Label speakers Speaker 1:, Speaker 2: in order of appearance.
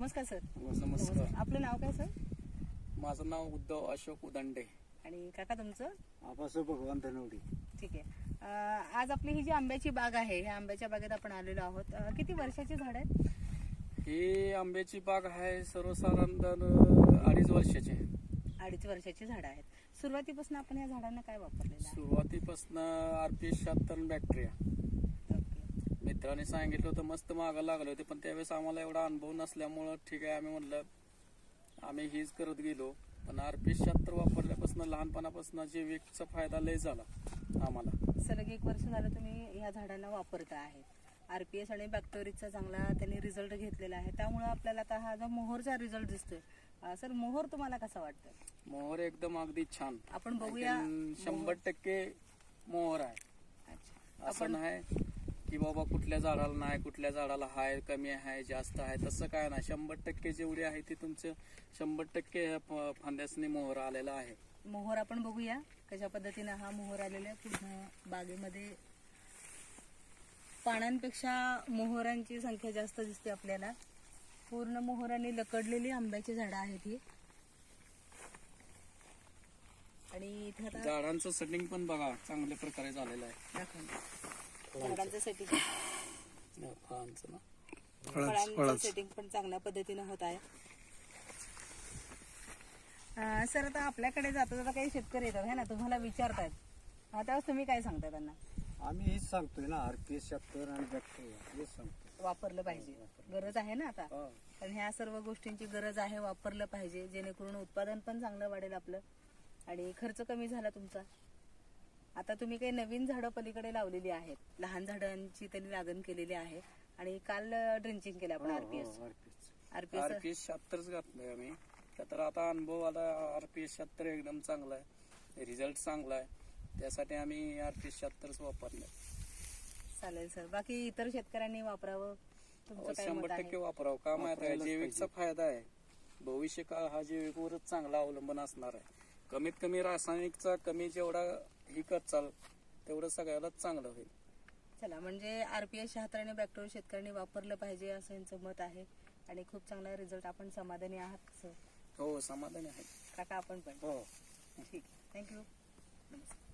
Speaker 1: नमस्कार सर.
Speaker 2: नमस्कार.
Speaker 1: आपलं नाव काय सर?
Speaker 2: माझं नाव उद्धव अशोक उदंडे.
Speaker 1: आणि काका तुमचं?
Speaker 3: आबासाहेब भगवान धनवडी.
Speaker 1: ठीक आहे. अं, आज आपली ही जी आंब्याची बाग आहे ह्या आंब्याच्या बागेत आपण आलेलो आहोत. अं, किती वर्षाची झाड आहेत?
Speaker 2: ही आंब्याची बाग आहे सर्वसाधारण अडीच वर्षाची. आहे.
Speaker 1: अडीच वर्षाची झाडं आहेत. सुरुवातीपासून आपण या झाडांना काय वापरलेलं आहे?
Speaker 2: सुरुवातीपासून आरपी शहात्तर बॅक्टेरिया. मित्राने सांगितलं होतं मस्त मागं लागले होते पण त्यावेळेस आम्हाला एवढा अनुभव नसल्यामुळं ठीक आहे आम्ही म्हणलं आम्ही हीच करत गेलो. पण आरपी शहात्तर वापरल्यापासून लहानपणापासून जैविकचा फायदा लय झाला आम्हाला.
Speaker 1: सलग एक वर्ष झालं तुम्ही या झाडांना वापरता आहे. आरपीएस आणि बॅक्टेरियाचा चांगला त्यांनी रिझल्ट घेतलेला आहे. त्यामुळे आपल्याला आता हा जो मोहरचा रिझल्ट दिसतोय सर मोहर तुम्हाला कसा वाटतं
Speaker 2: मोहर एकदम अगदी छान.
Speaker 1: आपण बघूया
Speaker 2: शंभर टक्के मोहर आहे.
Speaker 1: अच्छा.
Speaker 2: असं नाही. की बाबा कुठल्या झाडाला नाही कुठल्या झाडाला हाय कमी आहे जास्त आहे तसं काय नाही. शंभर टक्के जेवढी आहे ती तुमचं शंभर टक्के फांद्यासनी मोहर आलेला आहे.
Speaker 1: मोहर आपण बघूया कशा पद्धतीनं हा मोहर आलेला आहे. पूर्ण बागेमध्ये पानांपेक्षा मोहरांची संख्या जास्त दिसते आपल्याला. पूर्ण मोहरांनी लकडलेली आंब्याची झाडं आहेत ही. आणि
Speaker 2: झाडांचं सेटिंग पण बघा चांगल्या प्रकारे झालेलं आहे.
Speaker 1: झाडांचं सेटिंग
Speaker 2: या फळांचं ना.
Speaker 1: फळांचं सेटिंग पण चांगल्या पद्धतीनं होत आहे. अं, सर आता आपल्याकडे जाता जाता काही शेतकरी येतात है ना? तुम्हाला विचारतायत. अं, त्यावेळेस तुम्ही काय सांगता त्यांना?
Speaker 3: आम्ही हेच सांगतोय ना आरपीएस शहात्तर आणि बॅक्टेरिया हेच सांगतो
Speaker 1: वापरलं पाहिजे. गरज आहे ना आता?
Speaker 3: हा.
Speaker 1: कारण ह्या सर्व गोष्टींची गरज आहे वापरलं पाहिजे जेणेकरून उत्पादन पण चांगलं वाढेल आपलं. आणि खर्च कमी झाला तुमचा. आता तुम्ही काही नवीन झाडं पलीकडे लावलेली आहेत. लहान झाडांची त्यांनी लागण केलेली आहे. आणि काल ड्रिंचिंग केलं आपण आरपीएस. आरपीएस
Speaker 2: आरपीएस शहात्तरच घातलंय आम्ही. तर आता अनुभव आला आरपीएस शहात्तर एकदम चांगला आहे रिझल्ट चांगला आहे त्यासाठी आम्ही आरपीएस शहात्तरच वापरलं
Speaker 1: चालेल सर. बाकी इतर शेतकऱ्यांनी वापरावं? तुमचं काय
Speaker 2: शंभर टक्के
Speaker 1: आहे?
Speaker 2: वापरावं. का माहीत आहे?
Speaker 3: वापरायलाच
Speaker 2: जैविकचा फायदा आहे. भविष्य काळ हा जैविकवरच चांगला अवलंबून असणार आहे. कमीत कमी रासायनिकचा कमी जेवढा करत चाल तेवढं सगळ्यालाच चांगलं होईल.
Speaker 1: चला म्हणजे आरपीएस शहात्तर आणि बॅक्टेरिया शेतकऱ्यांनी वापरलं पाहिजे असं यांचं मत आहे. आणि खूप चांगला रिझल्ट आपण समाधानी आहात सर
Speaker 2: हो समाधानी आहे.
Speaker 1: काका आपण पण.
Speaker 2: हो.
Speaker 1: ठीक. थँक्यू नमस्कार.